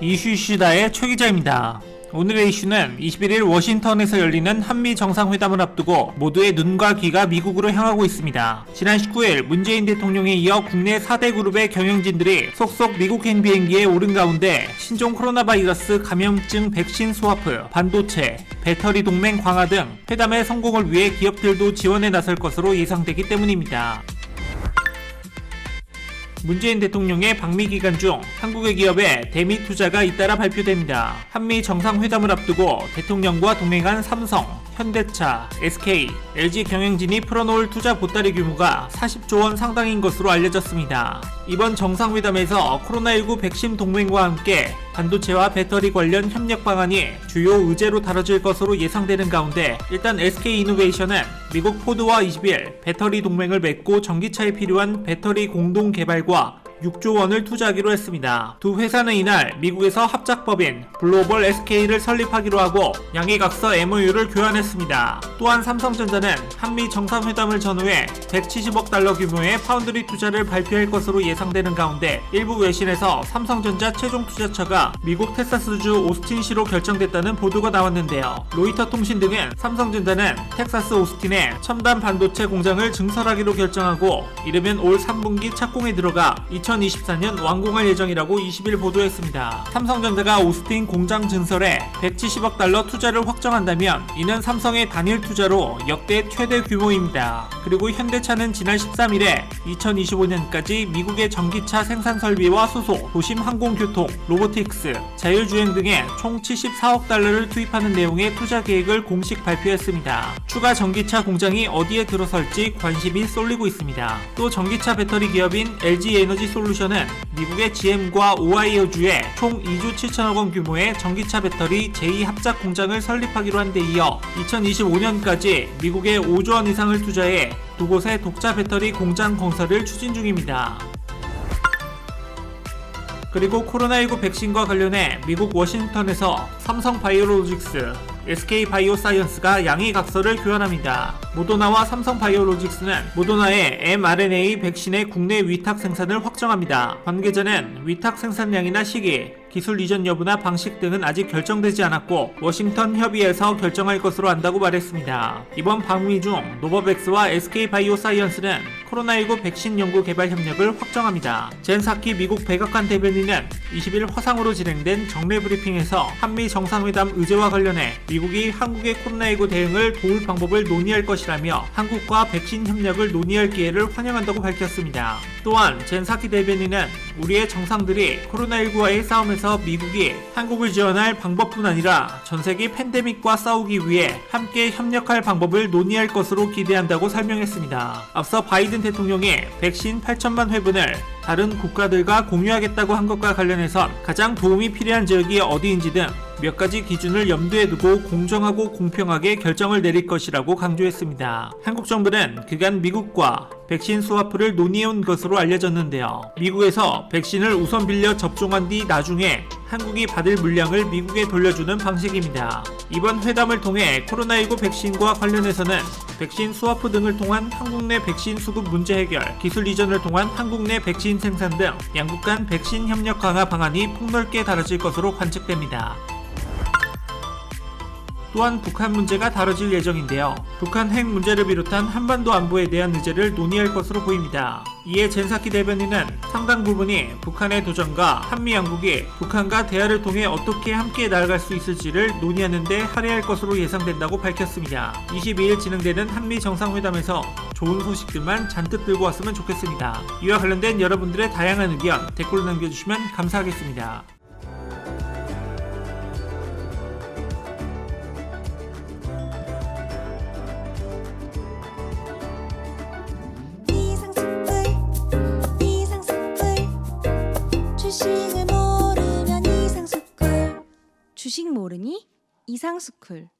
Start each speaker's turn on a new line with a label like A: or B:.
A: 이슈슈다의 최 기자입니다. 오늘의 이슈는 21일 워싱턴에서 열리는 한미 정상회담을 앞두고 모두의 눈과 귀가 미국으로 향하고 있습니다. 지난 19일 문재인 대통령에 이어 국내 4대 그룹의 경영진들이 속속 미국행 비행기에 오른 가운데 신종 코로나 바이러스 감염증 백신 스와프, 반도체, 배터리 동맹 강화 등 회담의 성공을 위해 기업들도 지원에 나설 것으로 예상되기 때문입니다. 문재인 대통령의 방미 기간 중 한국의 기업에 대미 투자가 잇따라 발표됩니다. 한미 정상회담을 앞두고 대통령과 동행한 삼성, 현대차, SK, LG 경영진이 풀어놓을 투자 보따리 규모가 40조 원 상당인 것으로 알려졌습니다. 이번 정상회담에서 코로나19 백신 동맹과 함께 반도체와 배터리 관련 협력 방안이 주요 의제로 다뤄질 것으로 예상되는 가운데 일단 SK 이노베이션은 미국 포드와 20일 배터리 동맹을 맺고 전기차에 필요한 배터리 공동 개발과 6조 원을 투자하기로 했습니다. 두 회사는 이날 미국에서 합작법인 글로벌 SK를 설립하기로 하고 양해각서 MOU를 교환했습니다. 또한 삼성전자는 한미 정상회담을 전후해 170억 달러 규모의 파운드리 투자를 발표할 것으로 예상되는 가운데 일부 외신에서 삼성전자 최종 투자처가 미국 텍사스주 오스틴시로 결정됐다는 보도가 나왔는데요. 로이터 통신 등은 삼성전자는 텍사스 오스틴에 첨단 반도체 공장을 증설하기로 결정하고 이르면 올 3분기 착공에 들어가 2024년 완공할 예정이라고 20일 보도했습니다. 삼성전자가 오스틴 공장 증설에 170억 달러 투자를 확정한다면 이는 삼성의 단일 투자로 역대 최대 규모입니다. 그리고 현대차는 지난 13일에 2025년까지 미국의 전기차 생산 설비와 수소, 도심 항공교통, 로보틱스, 자율주행 등에 총 74억 달러를 투입하는 내용의 투자 계획을 공식 발표했습니다. 추가 전기차 공장이 어디에 들어설지 관심이 쏠리고 있습니다. 또 전기차 배터리 기업인 LG 에너지 솔 루션은 미국의 GM과 오하이오주에 총 2조 7천억 원 규모의 전기차 배터리 제2합작 공장을 설립하기로 한 데 이어 2025년까지 미국에 5조 원 이상을 투자해 두 곳의 독자 배터리 공장 건설을 추진 중입니다. 그리고 코로나19 백신과 관련해 미국 워싱턴에서 삼성 바이오로직스, SK 바이오사이언스가 양해 각서를 교환합니다. 모더나와 삼성 바이오로직스는 모더나의 mRNA 백신의 국내 위탁 생산을 확정합니다. 관계자는 위탁 생산량이나 시기, 기술 이전 여부나 방식 등은 아직 결정되지 않았고 워싱턴 협의에서 결정할 것으로 안다고 말했습니다. 이번 방미 중 노버백스와 SK 바이오사이언스는 코로나19 백신 연구 개발 협력을 확정합니다. 젠 사키 미국 백악관 대변인은 20일 화상으로 진행된 정례 브리핑에서 한미 정상회담 의제와 관련해 미국이 한국의 코로나19 대응을 도울 방법을 논의할 것이라며 한국과 백신 협력을 논의할 기회를 환영한다고 밝혔습니다. 또한 젠 사키 대변인은 우리의 정상들이 코로나19와의 싸움에서 미국이 한국을 지원할 방법뿐 아니라 전 세계 팬데믹과 싸우기 위해 함께 협력할 방법을 논의할 것으로 기대한다고 설명했습니다. 앞서 바이든 대통령이 백신 8천만 회분을 다른 국가들과 공유하겠다고 한 것과 관련해선 가장 도움이 필요한 지역이 어디인지 등 몇 가지 기준을 염두에 두고 공정하고 공평하게 결정을 내릴 것이라고 강조했습니다. 한국 정부는 그간 미국과 백신 스와프를 논의해온 것으로 알려졌는데요. 미국에서 백신을 우선 빌려 접종한 뒤 나중에 한국이 받을 물량을 미국에 돌려주는 방식입니다. 이번 회담을 통해 코로나19 백신과 관련해서는 백신 스와프 등을 통한 한국 내 백신 수급 문제 해결, 기술 이전을 통한 한국 내 백신 생산 등 양국 간 백신 협력 강화 방안이 폭넓게 다뤄질 것으로 관측됩니다. 또한 북한 문제가 다뤄질 예정인데요. 북한 핵 문제를 비롯한 한반도 안보에 대한 의제를 논의할 것으로 보입니다. 이에 젠사키 대변인은 상당 부분이 북한의 도전과 한미 양국이 북한과 대화를 통해 어떻게 함께 나아갈 수 있을지를 논의하는 데 할애할 것으로 예상된다고 밝혔습니다. 22일 진행되는 한미 정상회담에서 좋은 소식들만 잔뜩 들고 왔으면 좋겠습니다. 이와 관련된 여러분들의 다양한 의견 댓글로 남겨주시면 감사하겠습니다.
B: 주식을 모르면 이상스쿨.
C: 주식 모르니 이상스쿨